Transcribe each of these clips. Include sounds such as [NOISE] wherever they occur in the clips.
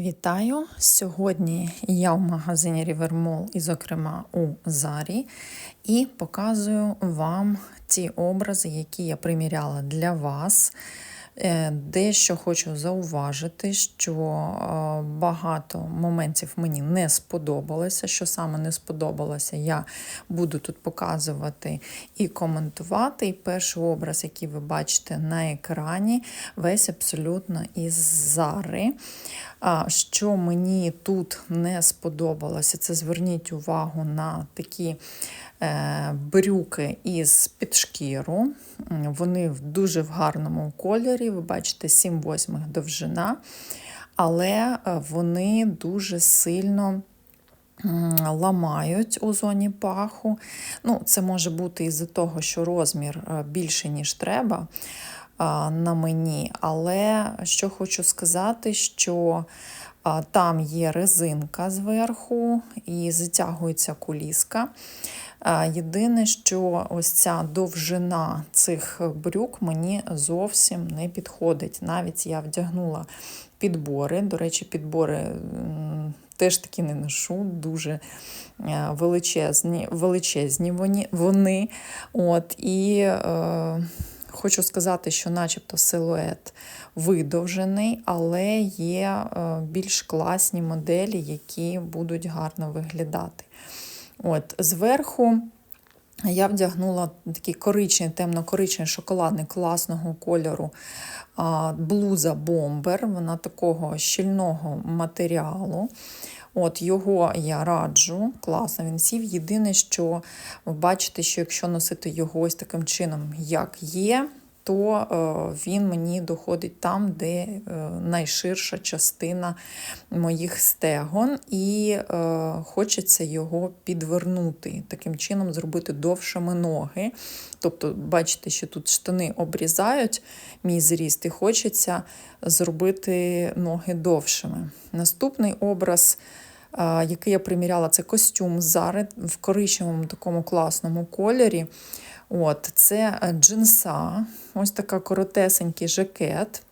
Вітаю! Сьогодні я в магазині Rivermall і, зокрема, у Зарі, і показую вам ті образи, які я приміряла для вас. Е, Дещо хочу зауважити, що е, багато моментів мені не сподобалося. Що саме не сподобалося, я буду тут показувати і коментувати. І перший образ, який ви бачите на екрані, весь абсолютно із зари. Що мені тут не сподобалося, це зверніть увагу на такі брюки із під шкіру. Вони в дуже в гарному кольорі. Ви бачите, 7 восьмих довжина, але е, вони дуже сильно. Ламають у зоні паху. Ну, Це може бути із-за того, що розмір е, більше, ніж треба на мені. Але що хочу сказати, що там є резинка зверху і затягується куліска. Єдине, що ось ця довжина цих брюк мені зовсім не підходить. Навіть я вдягнула підбори. До речі, підбори теж таки не ношу, дуже е, величезні величезні вони. От, І е, хочу сказати, що начебто силует видовжений, але є е, більш класні моделі, які будуть гарно виглядати. От, Зверху я вдягнула такий коричневий, темно-коричневий шоколадний класного кольору блуза бомбер, вона такого щільного матеріалу. От Його я раджу, класно він сів. Єдине, що ви бачите, що якщо носити його ось таким чином, як є, то е, він мені доходить там, де е, найширша частина моїх стегон, і е, хочеться його підвернути, таким чином зробити довшими ноги. Тобто, бачите, що тут штани обрізають мій зріст, і хочеться зробити ноги довшими. Наступний образ. Який я приміряла, це костюм Зари в коричневому такому класному кольорі. От, Це е, джинса, ось така коротесенький жакет.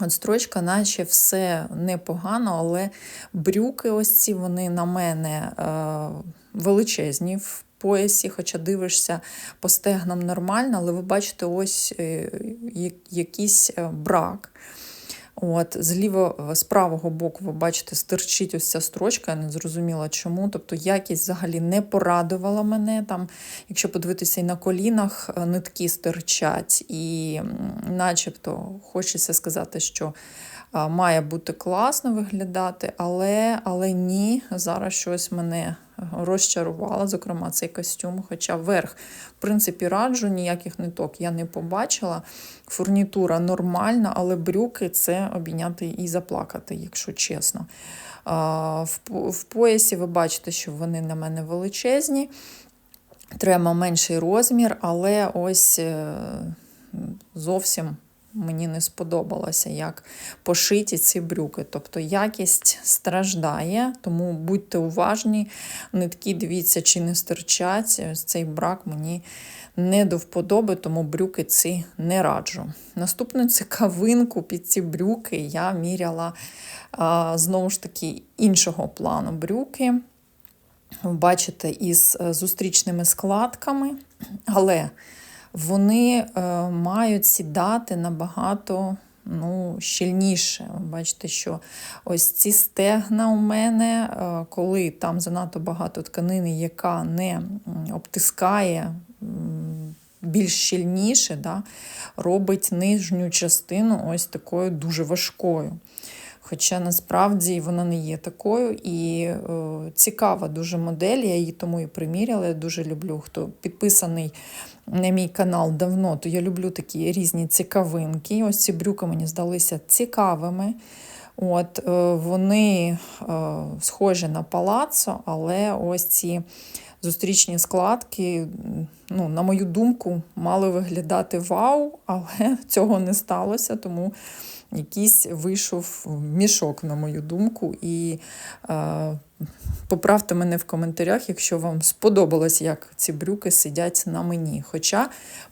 От Строчка, наче все непогано, але брюки ось ці вони на мене е, величезні в поясі, хоча дивишся по стегнам нормально, але ви бачите ось е, якийсь е, брак. От, З з правого боку, ви бачите, стирчить ось ця строчка, я не зрозуміла чому. Тобто якість взагалі не порадувала мене. Там, Якщо подивитися і на колінах, е, нитки стирчать, і начебто хочеться сказати, що має бути класно виглядати, але але ні, зараз щось мене розчарувало, зокрема, цей костюм. Хоча верх, в принципі, раджу, ніяких ниток я не побачила. Фурнітура нормальна, але брюки це обійняти і заплакати, якщо чесно. В поясі ви бачите, що вони на мене величезні. Треба менший розмір, але ось е, зовсім мені не сподобалося, як пошиті ці брюки. Тобто якість страждає, тому будьте уважні, нитки, дивіться, чи не стирчать. Ось цей брак мені не до вподоби, тому брюки ці не раджу. Наступну цікавинку під ці брюки я міряла знову ж таки іншого плану брюки. Бачите, із е, зустрічними складками, але вони е, мають сідати набагато ну, щільніше. Бачите, що ось ці стегна у мене, е, коли там занадто багато тканини, яка не обтискає. Більш щільніше, да, робить нижню частину ось такою дуже важкою. Хоча насправді вона не є такою. І е, цікава дуже модель, я її тому і приміряла. Я дуже люблю, хто підписаний на мій канал давно, то я люблю такі різні цікавинки. Ось ці брюки мені здалися цікавими. От е, Вони е, схожі на палацо, але ось ці зустрічні складки, ну, на мою думку, мали виглядати вау, але [LAUGHS] цього не сталося, тому якийсь вийшов мішок, на мою думку. І е, поправте мене в коментарях, якщо вам сподобалось, як ці брюки сидять на мені. Хоча,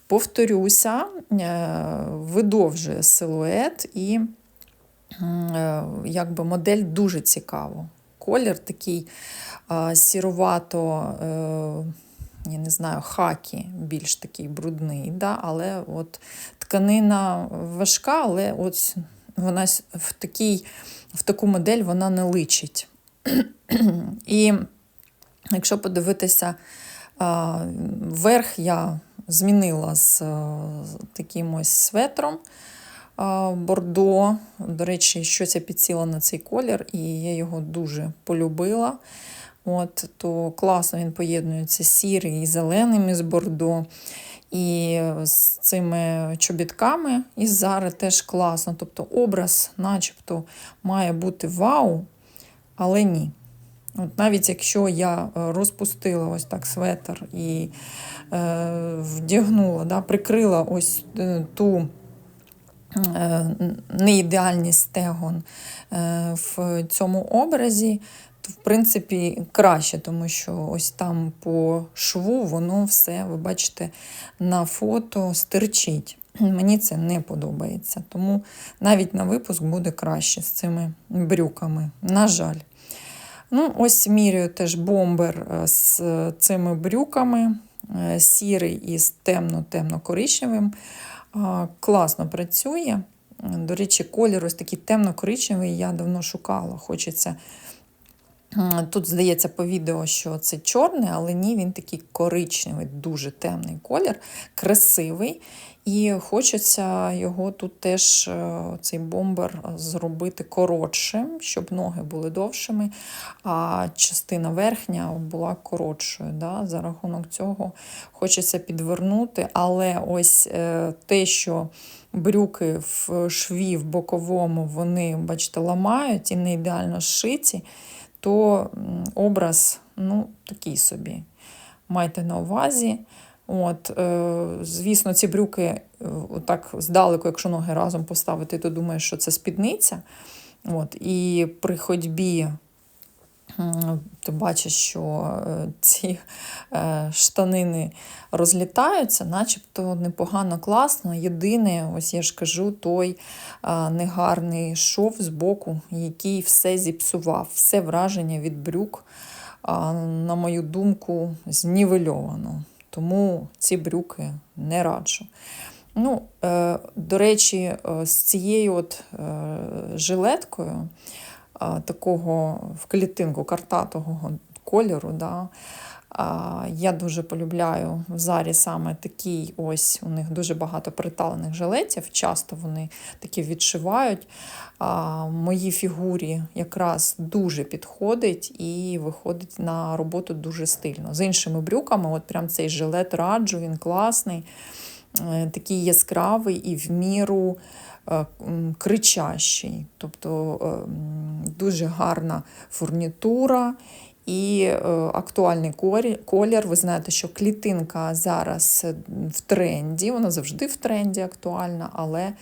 повторюся, е, видовжує силует і. е, якби модель дуже цікава. Колір такий е, сірувато, е, я не знаю, хакі, більш такий брудний, да? але от тканина важка, але от вона в, такій, в таку модель вона не личить. І якщо подивитися верх, я змінила з таким ось светром бордо. До речі, щось я підсіла на цей колір, і я його дуже полюбила. От, то класно він поєднується сірий і зеленим із бордо. І з цими чобітками із Зари теж класно. Тобто образ, начебто, має бути вау, але ні. От навіть якщо я розпустила ось так светр і е, вдягнула, да, прикрила ось е, ту е, неідеальність стегон е, в цьому образі, в принципі краще, тому що ось там по шву воно все, ви бачите, на фото стирчить. [CLEARS THROAT] Мені це не подобається. Тому навіть на випуск буде краще з цими брюками. На жаль. Ну, ось міряю теж бомбер е, з цими брюками, е, сірий із темно-темно-коричневим. Класно працює. До речі, колір ось такий темно-коричневий, я давно шукала. Хочеться. Тут здається по відео, що це чорний, але ні, він такий коричневий, дуже темний колір, красивий. І хочеться його тут теж, е, цей бомбер, зробити коротшим, щоб ноги були довшими, а частина верхня була коротшою. Да? За рахунок цього хочеться підвернути. Але ось е, те, що брюки в шві в боковому, вони, бачите, ламають і не ідеально зшиті, то образ ну, такий собі. Майте на увазі. От, е, звісно, ці брюки е, так здалеку, якщо ноги разом поставити, то думаєш, що це спідниця. От, і при ходьбі ти бачиш, що е, ці е, штанини розлітаються, начебто непогано класно. Єдине, ось я ж кажу, той е, негарний шов з боку, який все зіпсував, все враження від брюк, на мою думку, знівельовано. Тому ці брюки не раджу. Ну, до речі, з цією от жилеткою такого в клітинку картатого кольору, да, я дуже полюбляю в зарі саме такий ось, у них дуже багато приталених жилетів, часто вони такі відшивають. Моїй фігурі якраз дуже підходить і виходить на роботу дуже стильно. З іншими брюками, от прям цей жилет раджу, він класний, е, такий яскравий і в міру кричащий. Тобто е, дуже гарна фурнітура. І е, актуальний колір. Ви знаєте, що клітинка зараз е, в тренді, вона завжди в тренді актуальна, але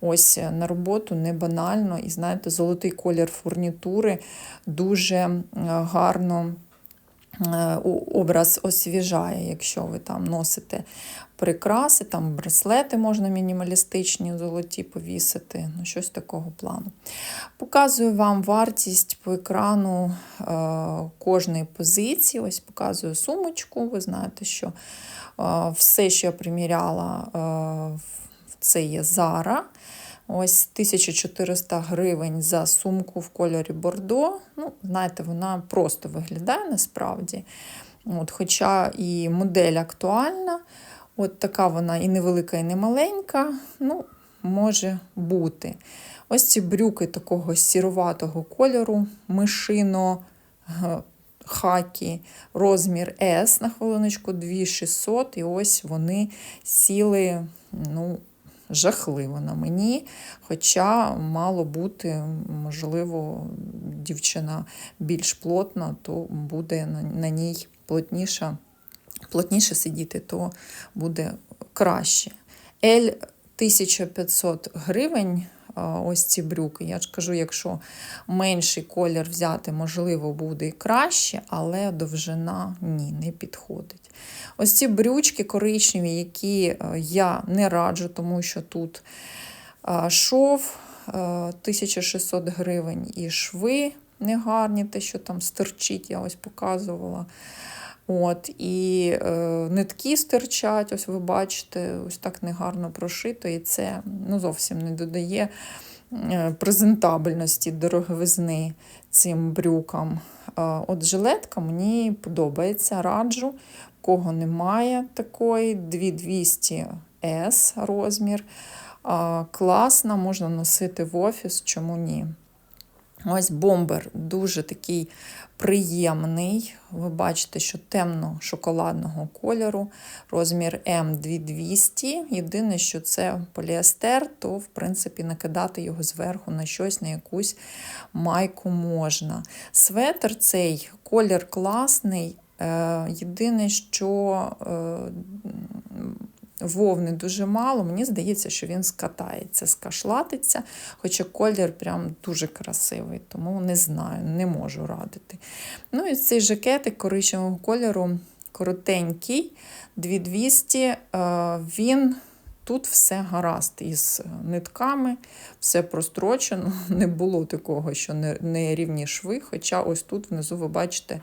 ось е, на роботу не банально. І знаєте, золотий колір фурнітури дуже е, гарно е, образ освіжає, якщо ви там носите прикраси, там браслети можна мінімалістичні, золоті повісити, ну щось такого плану. Показую вам вартість по екрану е, кожної позиції. Ось показую сумочку. Ви знаєте, що е, все, що я приміряла, е, це є Зара. Ось 1400 гривень за сумку в кольорі Бордо. Ну, знаєте, вона просто виглядає насправді. От, хоча і модель актуальна, от така вона і невелика, і не маленька, ну, може бути. Ось ці брюки такого сіруватого кольору, мишино, хакі, розмір S на хвилиночку 2600, і ось вони сіли, ну, жахливо на мені. Хоча мало бути, можливо, дівчина більш плотна, то буде на ній плотніша, плотніше сидіти, то буде краще. L 1500 гривень. Ось ці брюки. Я ж кажу, якщо менший колір взяти, можливо, буде краще, але довжина ні, не підходить. Ось ці брючки коричневі, які е, я не раджу, тому що тут шов е, 1600 гривень і шви негарні, те, що там стерчить, я ось показувала. От, І е, нитки стирчать, ось ви бачите, ось так негарно прошито, і це ну, зовсім не додає е, презентабельності дороговизни цим брюкам. От жилетка мені подобається, раджу. Кого немає такої, 2200 S розмір. Класна, можна носити в офіс, чому ні. Ось бомбер дуже такий приємний. Ви бачите, що темно-шоколадного кольору, розмір М2200. Єдине, що це поліестер, то, в принципі, накидати його зверху на щось, на якусь майку можна. Светр цей колір класний. Е, єдине, що е, вовни дуже мало, мені здається, що він скатається, скашлатиться, хоча колір прям дуже красивий, тому не знаю, не можу радити. Ну і цей жакетик коричневого кольору коротенький, 2200, е, він. Тут все гаразд із нитками, все прострочено, [LAUGHS] не було такого, що не рівні шви. Хоча ось тут внизу, ви бачите,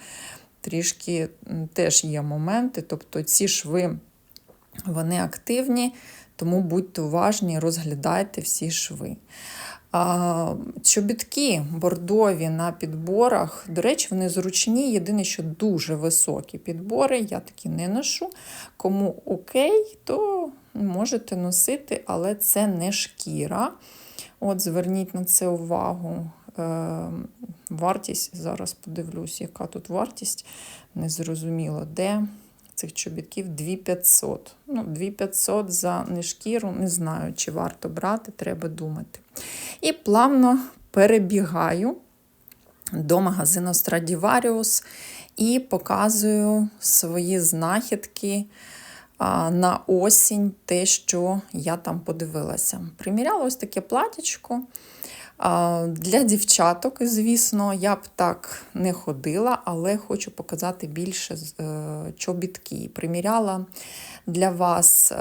трішки теж є моменти. Тобто ці шви вони активні, тому будьте уважні, розглядайте всі шви. Чобітки бордові на підборах, до речі, вони зручні. Єдине, що дуже високі підбори, я такі не ношу. Кому окей, то можете носити, але це не шкіра. От, Зверніть на це увагу. Е, вартість, зараз подивлюсь, яка тут вартість, незрозуміло де цих чобітків 2500. Ну, 2500 за нешкіру, не знаю, чи варто брати, треба думати. І плавно перебігаю до магазину Stradivarius і показую свої знахідки. На осінь те, що я там подивилася. Приміряла ось таке платічко. Для дівчаток, звісно, я б так не ходила, але хочу показати більше е, чобітки. Приміряла для вас е,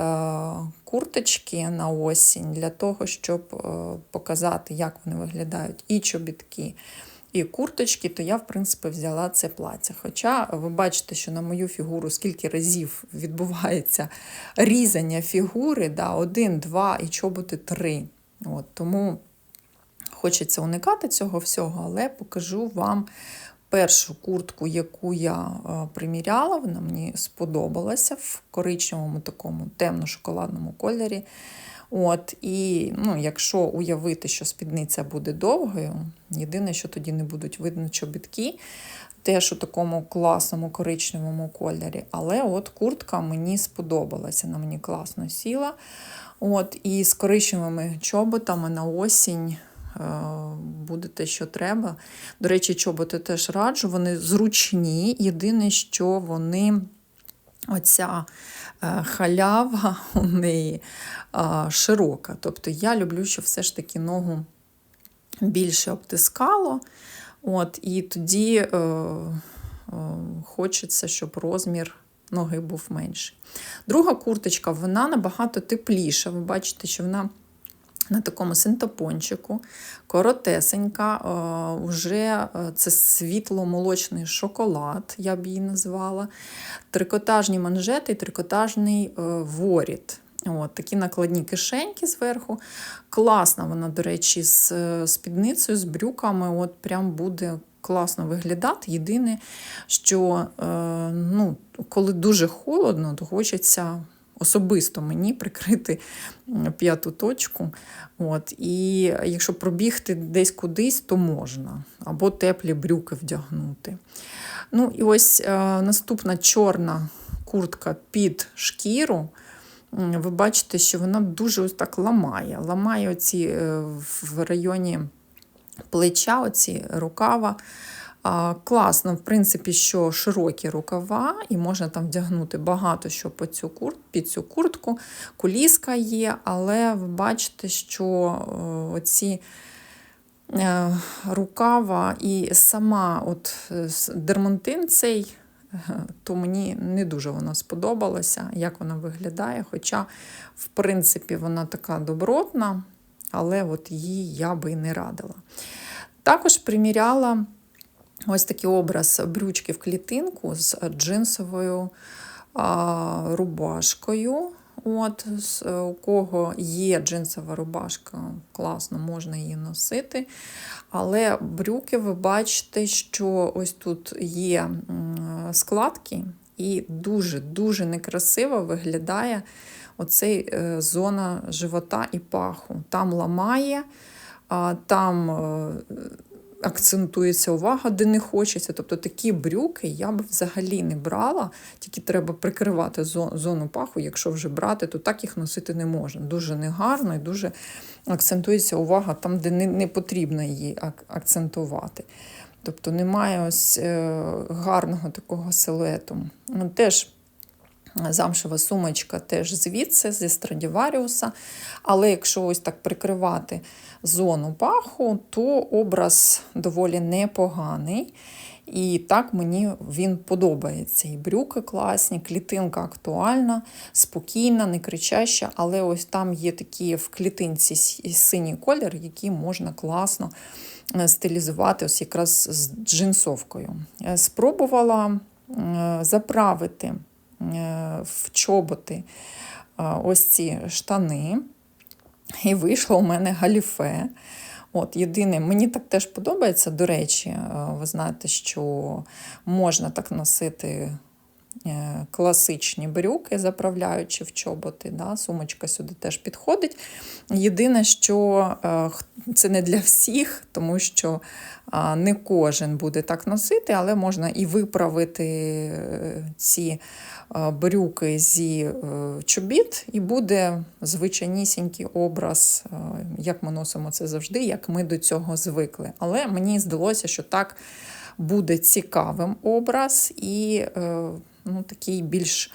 курточки на осінь, для того, щоб е, показати, як вони виглядають, і чобітки. І курточки, то я, в принципі, взяла це плаття. Хоча ви бачите, що на мою фігуру скільки разів відбувається різання фігури, да, один, два і чоботи три. От, Тому Хочеться уникати цього всього, але покажу вам першу куртку, яку я е, приміряла. Вона мені сподобалася в коричневому такому темно-шоколадному кольорі. От, І ну, якщо уявити, що спідниця буде довгою, єдине, що тоді не будуть видно чобітки, теж у такому класному коричневому кольорі. Але от куртка мені сподобалася, вона мені класно сіла. От, І з коричневими чоботами на осінь. Е, буде те, що треба. До речі, чоботи теж раджу, вони зручні. Єдине, що вони, оця е, халява [LAUGHS] у неї е, широка. Тобто я люблю, щоб все ж таки ногу більше обтискало. От, І тоді е, е, хочеться, щоб розмір. Ноги був менший. Друга курточка, вона набагато тепліша. Ви бачите, що вона на такому синтопончику, коротесенька, вже е, це світло-молочний шоколад, я б її назвала, трикотажні манжети і трикотажний е, воріт. От, Такі накладні кишеньки зверху. Класна вона, до речі, з е, спідницею, з брюками. от Прям буде класно виглядати. Єдине, що ну, коли дуже холодно, то хочеться особисто мені прикрити п'яту точку. От, І якщо пробігти десь кудись, то можна. Або теплі брюки вдягнути. Ну і ось е, наступна чорна куртка під шкіру. Ви бачите, що вона дуже ось так ламає. Ламає оці е, в районі плеча, оці рукава. Класно, в принципі, що широкі рукава, і можна там вдягнути багато що по цю курт, під цю куртку. Куліска є, але ви бачите, що е, оці е, рукава і сама от е, дермантин цей, то мені не дуже вона сподобалася, як вона виглядає. Хоча, в принципі, вона така добротна. але от її я би не радила. Також приміряла ось такий образ брючки в клітинку з джинсовою а, рубашкою. От, У кого є джинсова рубашка, класно, можна її носити. Але брюки, ви бачите, що ось тут є складки, і дуже-дуже некрасиво виглядає оцей е, зона живота і паху. Там ламає, там е, акцентується увага, де не хочеться. Тобто такі брюки я б взагалі не брала, тільки треба прикривати зону паху. Якщо вже брати, то так їх носити не можна. Дуже негарно і дуже акцентується увага там, де не, не потрібно її акцентувати. Тобто немає ось е, гарного такого силуету. Ну, теж Замшева сумочка теж звідси, зі Страдіваріуса. Але якщо ось так прикривати зону паху, то образ доволі непоганий. І так мені він подобається. І брюки класні, клітинка актуальна, спокійна, не кричаща, але ось там є такі в клітинці синій колір, який можна класно е, стилізувати ось якраз з джинсовкою. Е, спробувала е, заправити в чоботи ось ці штани. І вийшло у мене галіфе. От, Єдине, мені так теж подобається, до речі, ви знаєте, що можна так носити Е, класичні брюки, заправляючи в чоботи. Да? Сумочка сюди теж підходить. Єдине, що е, це не для всіх, тому що не кожен буде так носити, але можна і виправити е, ці брюки зі чобіт, і буде звичайнісінький образ, як ми носимо це завжди, як ми до цього звикли. Але мені здалося, що так буде цікавим образ і ну, такий більш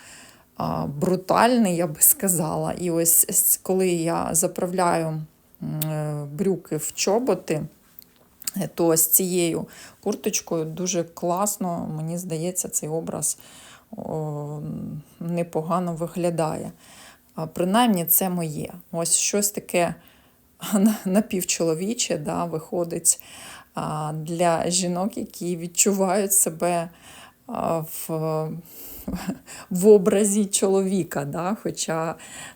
брутальний, я би сказала. І ось коли я заправляю е, брюки в чоботи, е, то з цією курточкою дуже класно, мені здається, цей образ о, непогано виглядає. Принаймні, це моє. Ось щось таке [LAUGHS] напівчоловіче да, виходить для жінок, які відчувають себе в [LAUGHS] в образі чоловіка. Да? Хоча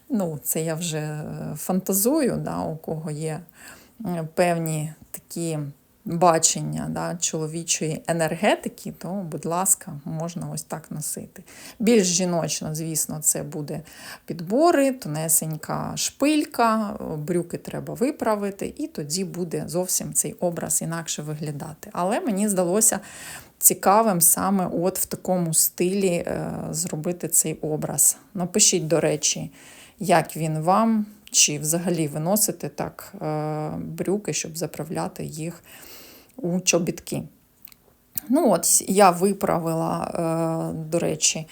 ну, це я вже е, фантазую, да? у кого є певні такі бачення да, чоловічої енергетики, то, будь ласка, можна ось так носити. Більш жіночно, звісно, це буде підбори, тонесенька шпилька, брюки треба виправити, і тоді буде зовсім цей образ інакше виглядати. Але мені здалося цікавим саме от в такому стилі е, зробити цей образ. Напишіть, до речі, як він вам, чи взагалі виносите так е, брюки, щоб заправляти їх у чобітки. Ну от, Я виправила, е, до речі,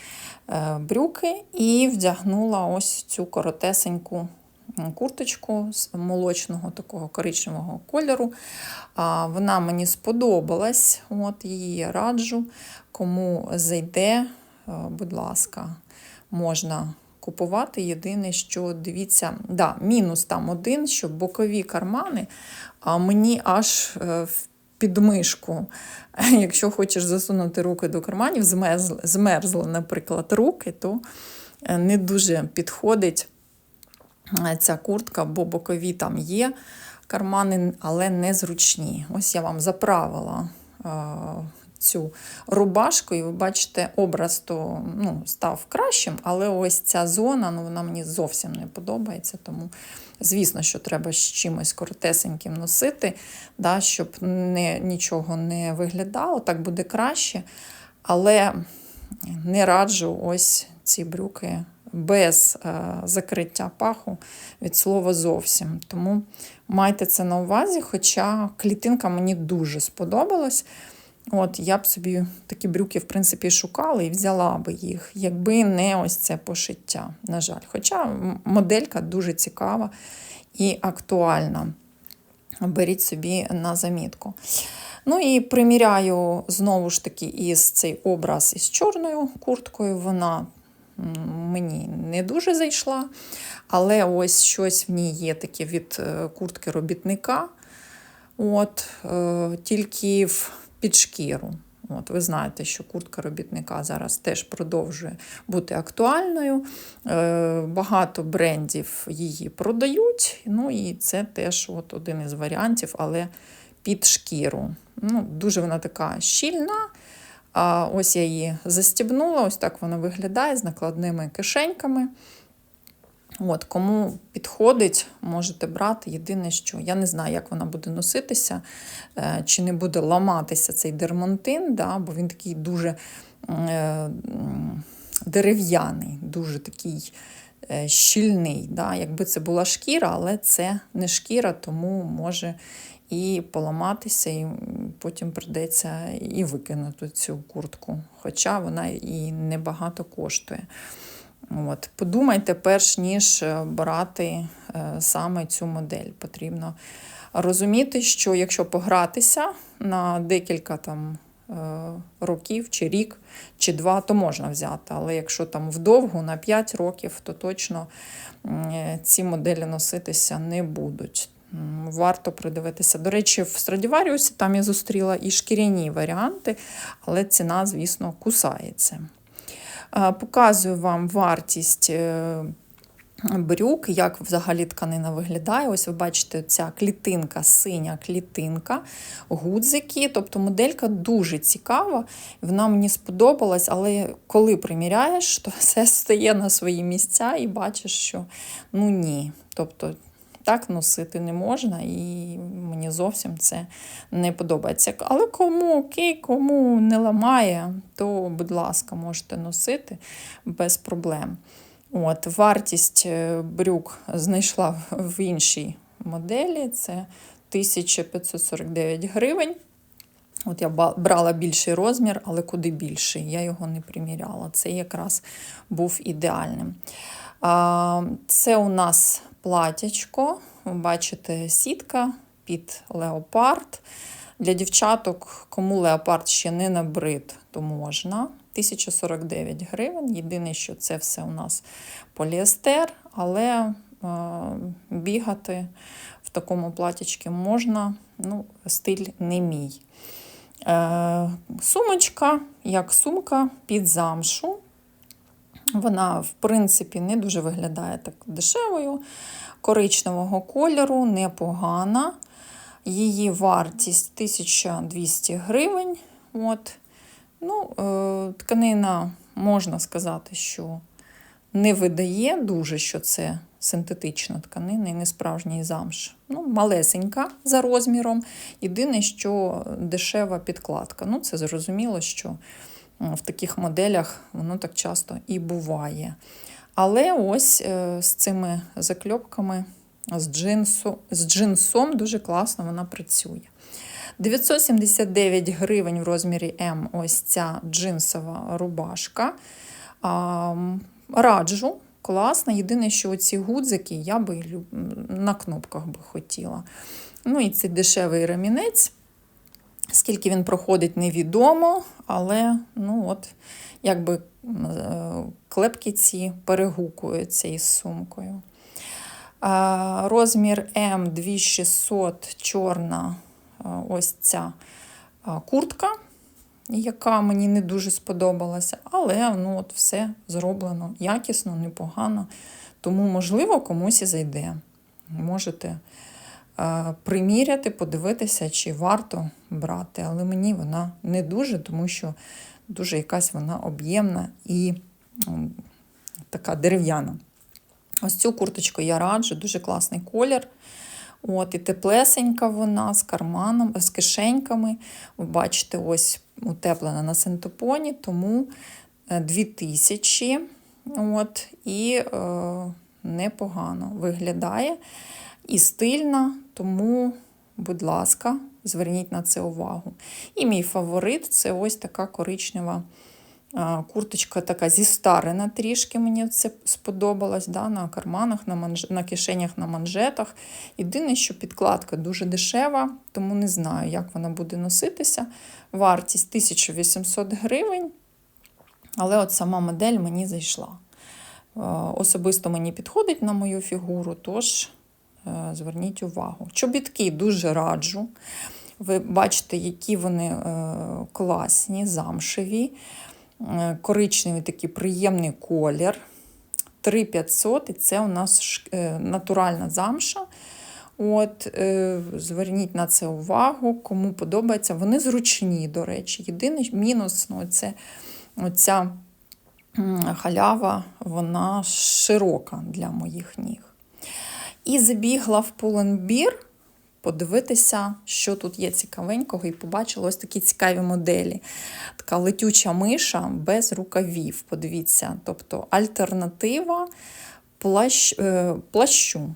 брюки і вдягнула ось цю коротесеньку курточку з молочного такого коричневого кольору. Вона мені сподобалась, от її раджу. Кому зайде, будь ласка, можна купувати. Єдине, що дивіться, да, мінус там один, що бокові кармани, а мені аж е, в підмишку. [LAUGHS] Якщо хочеш засунути руки до карманів, змерзли, змерзли, наприклад, руки, то е, не дуже підходить ця куртка, бо бокові там є кармани, але незручні. Ось я вам заправила цю рубашку, і ви бачите, образ то ну, став кращим, але ось ця зона ну, вона мені зовсім не подобається. Тому, звісно, що треба з чимось коротесеньким носити, да, щоб не, нічого не виглядало, так буде краще. Але не раджу ось ці брюки без е, закриття паху від слова зовсім. Тому майте це на увазі, хоча клітинка мені дуже сподобалась. От Я б собі такі брюки, в принципі, шукала і взяла би їх, якби не ось це пошиття, на жаль. Хоча моделька дуже цікава і актуальна. Беріть собі на замітку. Ну і приміряю знову ж таки із цей образ із чорною курткою. Вона мені не дуже зайшла. Але ось щось в ній є таке від е, куртки робітника. От, е, тільки в під шкіру. От, ви знаєте, що куртка робітника зараз теж продовжує бути актуальною. Е, багато брендів її продають. Ну і це теж от один із варіантів, але під шкіру. Ну, Дуже вона така щільна. А ось я її застібнула, ось так вона виглядає з накладними кишеньками. От, Кому підходить, можете брати. Єдине, що я не знаю, як вона буде носитися, е, чи не буде ламатися цей дермантин, да, бо він такий дуже е, дерев'яний, дуже такий е, щільний. Да. Якби це була шкіра, але це не шкіра, тому може і поламатися, і потім прийдеться і викинути цю куртку. Хоча вона і небагато коштує. От. Подумайте, перш ніж е, брати е, саме цю модель. Потрібно розуміти, що якщо погратися на декілька там е, років, чи рік, чи два, то можна взяти. Але якщо там вдовгу на 5 років, то точно ці моделі носитися не будуть. Варто придивитися. До речі, в Страдіваріусі там я зустріла і шкіряні варіанти, але ціна, звісно, кусається. Показую вам вартість е, брюк, як взагалі тканина виглядає. Ось ви бачите, ця клітинка, синя клітинка, гудзики. Тобто моделька дуже цікава, вона мені сподобалась, але коли приміряєш, то [LAUGHS] все стає на свої місця і бачиш, що ну ні. Тобто так носити не можна, і мені зовсім це не подобається. Але кому окей, кому не ламає, то, будь ласка, можете носити без проблем. От, Вартість е, брюк знайшла в іншій моделі це 1549 гривень. От Я брала більший розмір, але куди більший, я його не приміряла. Це якраз був ідеальним. Це у нас платячко. Бачите, сітка під леопард. Для дівчаток, кому леопард ще не набрид, то можна. 1049 гривень. Єдине, що це все у нас поліестер, але е, бігати в такому платячці можна, ну, стиль не мій. Е, Сумочка, як сумка під замшу. Вона, в принципі, не дуже виглядає так дешевою, коричневого кольору, непогана. Її вартість 1200 гривень. От. Ну, е, Тканина, можна сказати, що не видає дуже, що це синтетична тканина і не справжній замш. Ну, Малесенька за розміром. Єдине, що дешева підкладка. Ну, Це зрозуміло, що в таких моделях воно так часто і буває. Але ось е, з цими закльопками, з, джинсу, з джинсом дуже класно вона працює. 979 гривень в розмірі М ось ця джинсова рубашка. Раджу, класна. Єдине, що оці гудзики я би на кнопках би хотіла. Ну і цей дешевий ремінець. Скільки він проходить, невідомо, але ну от, якби е, клепки ці перегукуються із сумкою. Розмір М 2600 чорна ось ця куртка, яка мені не дуже сподобалася, але ну, от все зроблено якісно, непогано. Тому, можливо, комусь і зайде. Можете приміряти, подивитися, чи варто брати. Але мені вона не дуже, тому що дуже якась вона об'ємна і така дерев'яна. Ось цю курточку я раджу, дуже класний колір. От, І теплесенька вона з карманом, з кишеньками. Ви бачите, ось утеплена на синтепоні, тому 2000 е, от, і е, непогано виглядає і стильна, тому, будь ласка, зверніть на це увагу. І мій фаворит це ось така коричнева курточка, така зістарена трішки. Мені це сподобалось. да, На карманах, на манж... на кишенях, на манжетах. Єдине, що підкладка дуже дешева, тому не знаю, як вона буде носитися. Вартість 1800 гривень. Але от сама модель мені зайшла. особисто мені підходить на мою фігуру, тож е, зверніть увагу. Чобітки дуже раджу. Ви бачите, які вони е, класні, замшеві, е, коричневий такий приємний колір. 3500, і це у нас е, натуральна замша. От, е, зверніть на це увагу, кому подобається. Вони зручні, до речі. Єдиний мінус ну, це оця халява, вона широка для моїх ніг. І забігла в пуленбір подивитися, що тут є цікавенького, і побачила ось такі цікаві моделі. Така летюча миша без рукавів. Подивіться, тобто альтернатива плащ, е, плащу.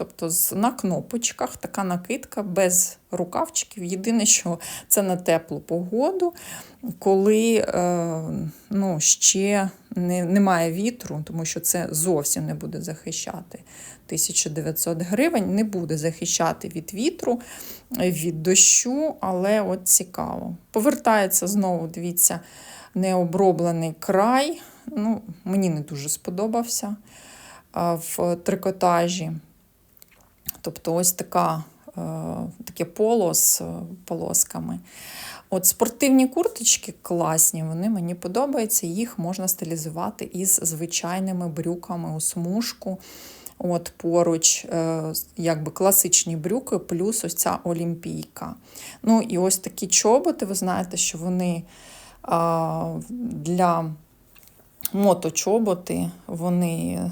Тобто на кнопочках така накидка без рукавчиків. Єдине, що це на теплу погоду, коли е, ну, ще не, немає вітру, тому що це зовсім не буде захищати. 1900 гривень не буде захищати від вітру, від дощу, але от цікаво. Повертається знову, дивіться, необроблений край. Ну, мені не дуже сподобався в трикотажі. Тобто ось така, е, таке поло з е, полосками. От спортивні курточки класні, вони мені подобаються. Їх можна стилізувати із звичайними брюками у смужку. От поруч, е, якби класичні брюки, плюс ось ця олімпійка. Ну і ось такі чоботи, ви знаєте, що вони для моточоботи, вони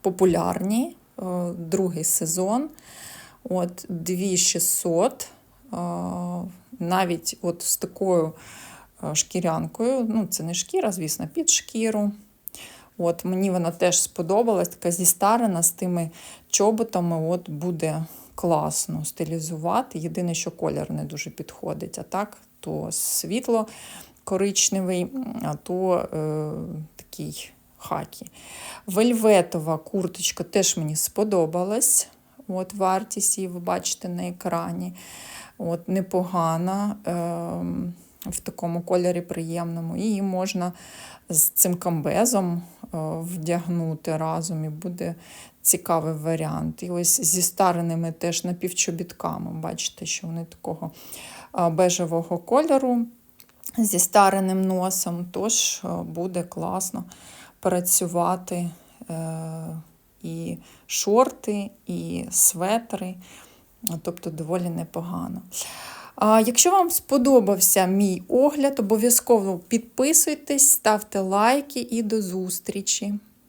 популярні. Е, Другий сезон. От 2600. е, Навіть от з такою е, шкірянкою, ну це не шкіра, звісно, під шкіру. От Мені вона теж сподобалась, така зістарена з тими чоботами. От буде класно стилізувати. Єдине, що колір не дуже підходить. А так, то світло коричневий, а то е, такий хакі. Вельветова курточка теж мені сподобалась. От Вартість її ви бачите на екрані. От Непогана е, в такому кольорі приємному. Її можна з цим комбезом е, вдягнути разом, і буде цікавий варіант. І ось зі стареними теж напівчобітками. Бачите, що вони такого е, бежевого кольору зі стареним носом, тож е, буде класно працювати е, і шорти, і светри, тобто доволі непогано. Якщо вам сподобався мій огляд, обов'язково підписуйтесь, ставте лайки і до зустрічі!